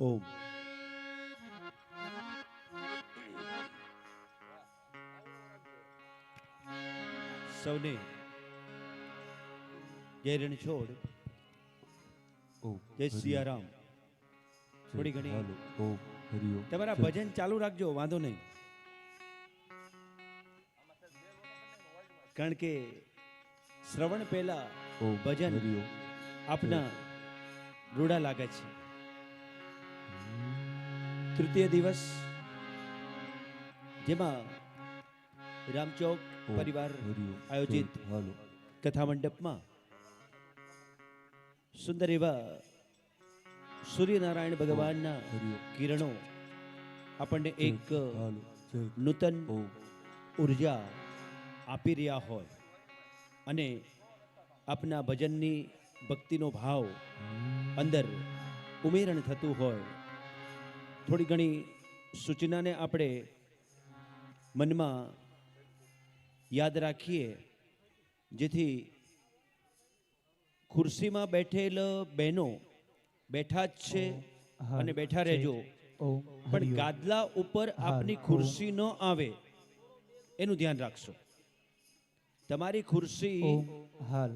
ઓમ સૌને જય રણછોડ જય સિયારામ. થોડી ઘણી-. તમારા ભજન ચાલુ રાખજો વાંધો નહીં. કારણ કે શ્રવણ પહેલા ભજન. આપના રૂડા લાગે છે. તૃતીય દિવસ જેમાં રામચોક પરિવાર આયોજિત કથા મંડપમાં સુંદર એવા સૂર્યનારાયણ ભગવાનના કિરણો આપણને એક નૂતન ઊર્જા આપી રહ્યા હોય અને આપના ભજનની ભક્તિનો ભાવ અંદર ઉમેરણ થતું હોય થોડી ઘણી સૂચનાને આપણે મનમાં યાદ રાખીએ. જેથી ખુરશીમાં બેઠેલ બહેનો બેઠા જ છે અને બેઠા રહેજો. પણ ગાદલા ઉપર આપની ખુરશી ન આવે એનું ધ્યાન રાખશો. તમારી ખુરશી હાલ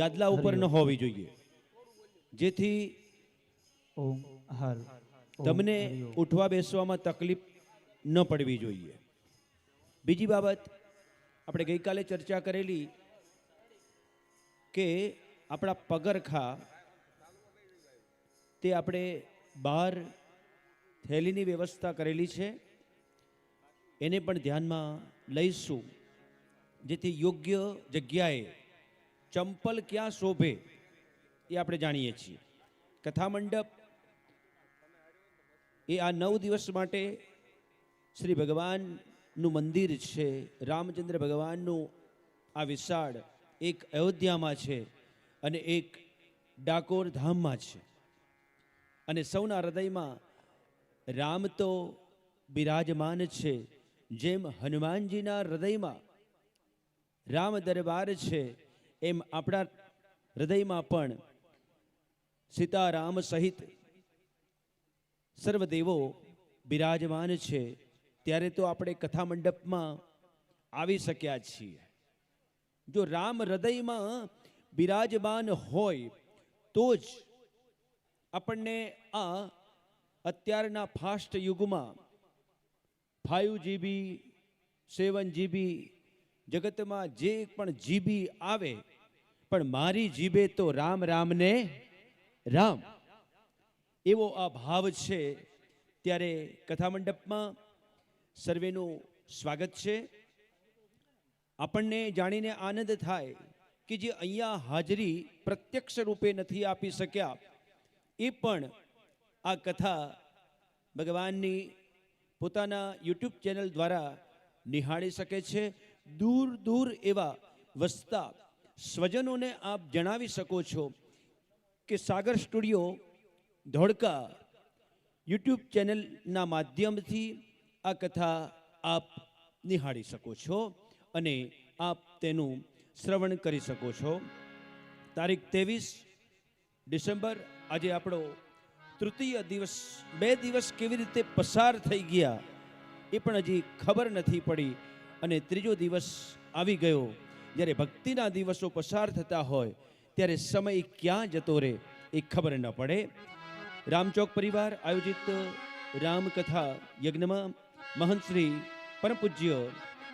ગાદલા ઉપર ન હોવી જોઈએ. જેથી ઓમ હાલ તમને ઉઠવા બેસવામાં તકલીફ ન પડવી જોઈએ. બીજી બાબત આપણે ગઈકાલે ચર્ચા કરેલી કે આપણા પગરખા તે આપણે બહાર થેલીની વ્યવસ્થા કરેલી છે. એને પણ ધ્યાનમાં લઈશું. જેથી યોગ્ય જગ્યાએ ચંપલ ક્યાં શોભે એ આપણે જાણીએ છીએ. કથા મંડપ એ આ નવ દિવસ માટે શ્રી ભગવાનનું મંદિર છે, રામચંદ્ર ભગવાનનું આ વિશાળ એક અયોધ્યામાં છે અને એક ડાકોર ધામમાં છે. અને સૌના હૃદયમાં રામ તો બિરાજમાન છે, જેમ હનુમાનજીના હૃદયમાં રામ દરબાર છે, એમ આપણા હૃદયમાં પણ સીતારામ સહિત સર્વદેવો બિરાજમાન છે, ત્યારે તો આપણે કથા મંડપમાં આવી શક્યા છીએ. જો રામ હૃદયમાં બિરાજમાન હોય, તો જ આપણને આ અત્યારના ફાસ્ટ યુગમાં ફાઇવ જીબી સેવન જીબી જગતમાં જે પણ જીબી આવે, પણ મારી જીબે તો રામ રામને રામ. એવો આ ભાવ છે, ત્યારે કથા મંડપમાં સર્વેનું સ્વાગત છે. આપણને જાણીને આનંદ થાય કે જે અહીંયા હાજરી પ્રત્યક્ષ રૂપે નથી આપી શક્યા, એ પણ આ કથા ભગવાનની પોતાના યુટ્યુબ ચેનલ દ્વારા નિહાળી શકે છે. દૂર દૂર એવા વસતા સ્વજનોને આપ જણાવી શકો છો કે સાગર સ્ટુડિયો ધોળકા યુટ્યુબ ચેનલના માધ્યમથી આ કથા આપ નિહાળી શકો છો અને આપ તેનું શ્રવણ કરી શકો છો. તારીખ ત્રેવીસ ડિસેમ્બર, આજે આપણો તૃતીય દિવસ, બે દિવસ કેવી રીતે પસાર થઈ ગયા એ પણ હજી ખબર નથી પડી અને ત્રીજો દિવસ આવી ગયો. જ્યારે ભક્તિના દિવસો પસાર થતા હોય, ત્યારે સમય ક્યાં જતો રહે એ ખબર ન પડે. રામચોક પરિવાર આયોજિત રામકથા યજ્ઞમાં મહંત શ્રી પરમ પૂજ્ય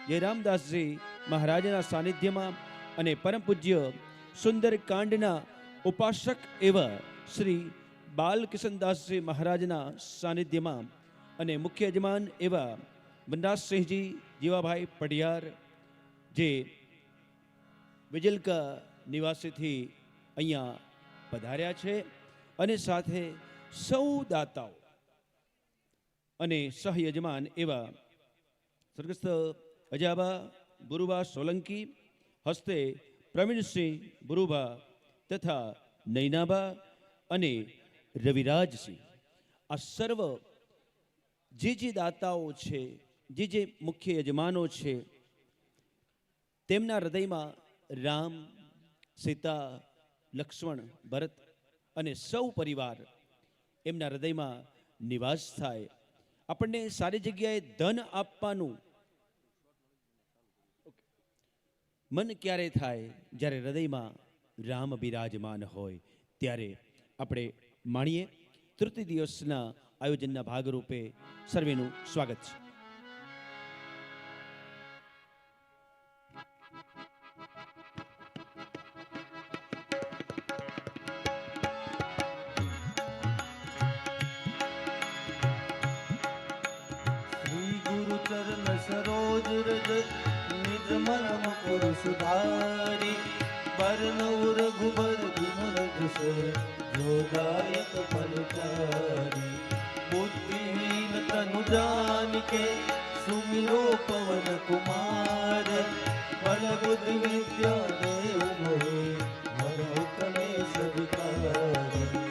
જયરામદાસજી મહારાજના સાનિધ્યમાં અને પરમ પૂજ્ય સુંદર કાંડના ઉપાસક એવા શ્રી બાલકિશનદાસજી મહારાજના સાનિધ્યમાં અને મુખ્ય યજમાન એવા વનરાજસિંહજી, જીવાભાઈ પડિયાર જે વિજલકા નિવાસીથી અહીંયા પધાર્યા છે. અને સાથે સૌ દાતાઓ અને સહયજમાન એવા સ્વર્ગસ્થ અજાબા બુરુબા સોલંકી, હસ્તે પ્રવીણસિંહ બુરુબા તથા નૈનાબા અને રવિરાજસિંહ. આ સર્વ જે જે દાતાઓ છે, જે જે મુખ્ય યજમાનો છે, તેમના હૃદયમાં રામ, સીતા, લક્ષ્મણ, ભરત અને સૌ પરિવાર એમના હૃદયમાં નિવાસ થાય. આપણને સારી જગ્યાએ ધન આપવાનું મન ક્યારે થાય? જ્યારે હૃદયમાં રામ બિરાજમાન હોય. ત્યારે આપણે માણીએ, તૃતીય દિવસના આયોજનના ભાગરૂપે સર્વેનું સ્વાગત છે. જોદાયક ફલચારી બુદ્ધિહીન તનુ જાનિકે સુમિરો પવન કુમાર બલ બુદ્ધ વિદ્યા દેવ મોહે હરહુ કલેશ વિકાર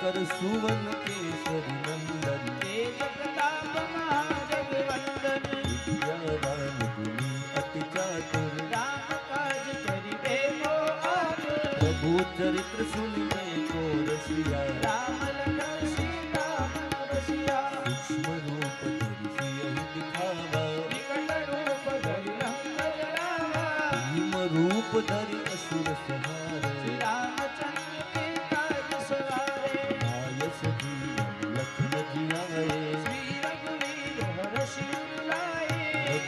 શંકર સુવન કેસરી નંદન તેજ પ્રતાપ મહાદેવ વંદન જવાન ગુણી અતિ ચાતુર રામ કાજ કરી ચરિત્ર સુનિ કો રસિયા રામ રૂપ ધરી અસુર સંહાર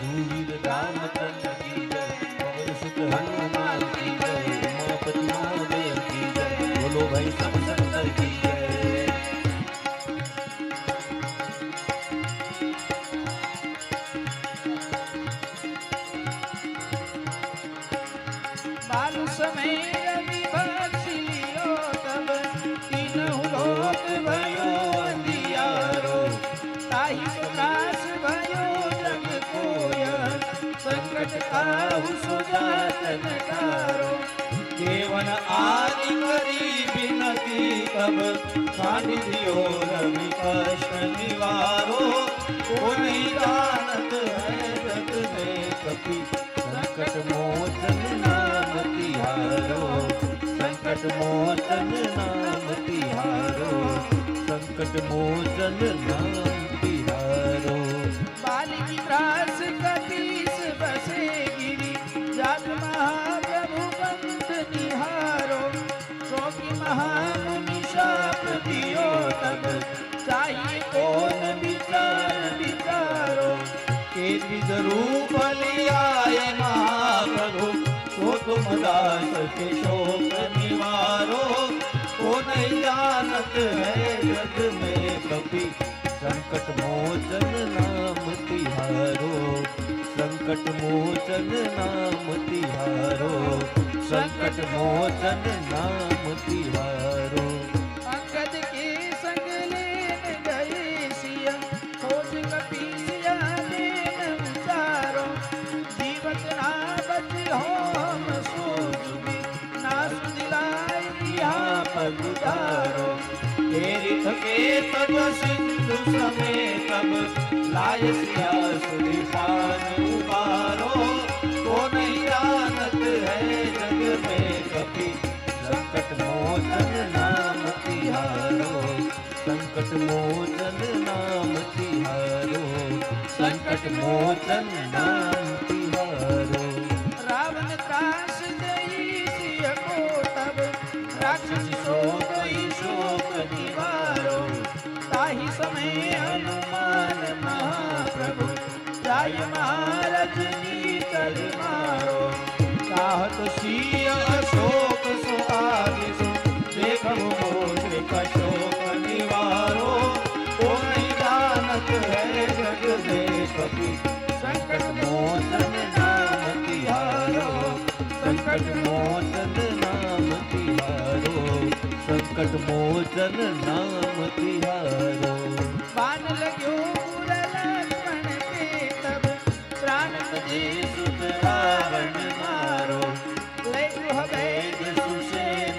嗯 કેવન આદિ કરી વિનતી તબ સાનિધ્યો રવિ કષ્ટ નિવારો, કોઈ દાનત હૈ જત મે કપી. સંકટ મોચન નામ તિહારો, સંકટ મોચન નામ તિહારો, સંકટ મોચન નામ સાથીઓ તમ સાઈ કોન વિચાર વિચારો? કે દ્વિજ રૂપ લિયાય મહાપ્રભુ. કો તુમ દાસ કે શોક નિવારો? કો નહીં જાનત હૈ જગ મેં કભી સંકટ મોચન નામ તિહારો. સંકટ મોચન નામ તિહારો. સંકટ મોચન નામ તિહારો. यहाँ पर उतारो तेरी थके तब सिंधु समे तब लाय सिया सुधि पान उबारो को नहीं जानत है जग में कपि संकट मोचन नाम तिहारो संकट मोचन नाम तिहारो संकट मोचन नाम तिहारो रावण त्रास दई सिय મોચન નામ તિહારો પાન લગ્યો લક્ષ્મણ કે તબ પ્રાણ પછી સુત રાવણ મારો લઈ ગૃહ ભેદ સુશેન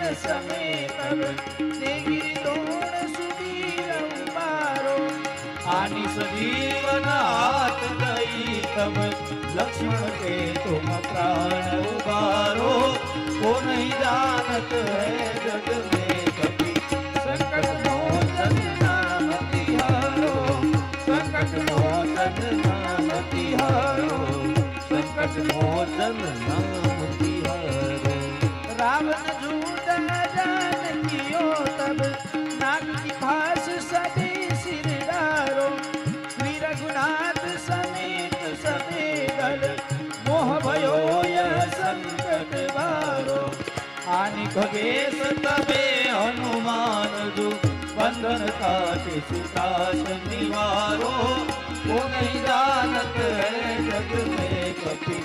તુમ પ્રાણ ઉબારો કો જાનત હૈ મોદન નામ હરે. રાવણ જૂટા જાન કિયો તબ, નાગ કી ફાસ સભી સિરડારો શ્રી રઘુનાથ સમેત સભે દલ મોહ ભયો નહીં જાનત હે જગ મેં પતિ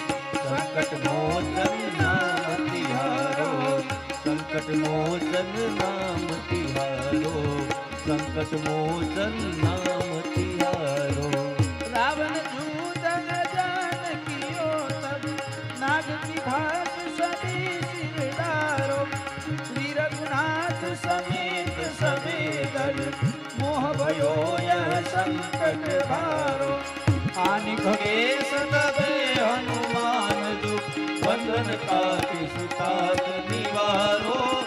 સંકટ મોચન નામ તિહારો, સંકટ મોચન નામ તિહારો, સંકટ મોચન નામ તિહારો. રાવણ જૂદન જાન કિયો તબ નાગ વિભાગ સદી સિરડારો શ્રી રઘુનાથ સમેત સમે દળ મોહ ભયો યહ સંકટ ભારો આની ઘડે સદવે હનુમાન દુઃખ બંધન કાપી સુતાત નિવારો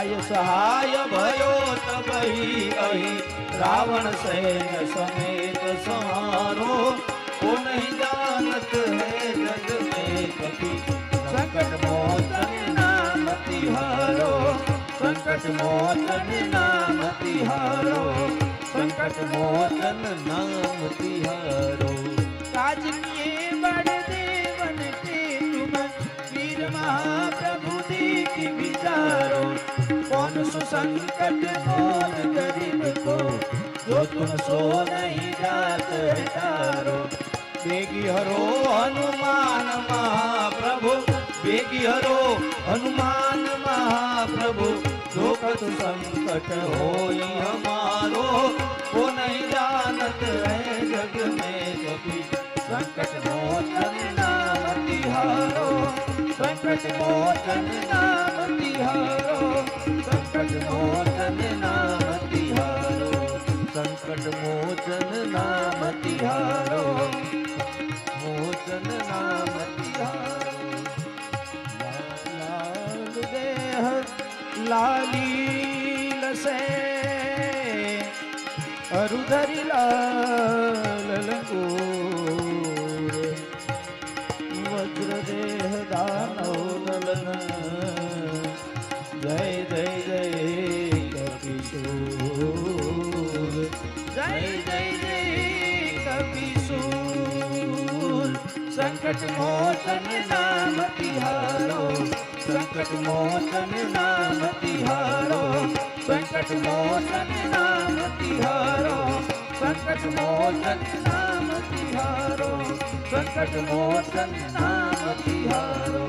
आय सहाय भयो तब ही अही। रावण सेन समेत सहारो। को नहीं जानत है जग में कभी संकट मोचन नाम तिहारो। संकट मोचन नाम तिहारो। संकट मोचन नाम तिहारो। काज किए बड़े देवन के तुम वीर महाप्रभु दी की कौन सुसंकट मोल गरीब को जो तुम सो नहीं जात है तारो बेगी हरो हनुमान महाप्रभु बेगी हरो हनुमान महाप्रभु जो कछु संकट होई हमारो वो नहीं जानत है जग में कभी संकट मोचन नाम तिहारो संकट मोचन नाम હારો સંકટ મોચન નામ તિહારો સંકટ મોચન નામ તિહારો મોચન નામ અરુધરી લાલ લંગો સંકટ મોચન નામ તિહારો સંકટ મોચન નામ તિહારો સંકટ મોચન નામ તિહારો સંકટ મોચન નામ તિહારો સંકટ મોચન નામ તિહારો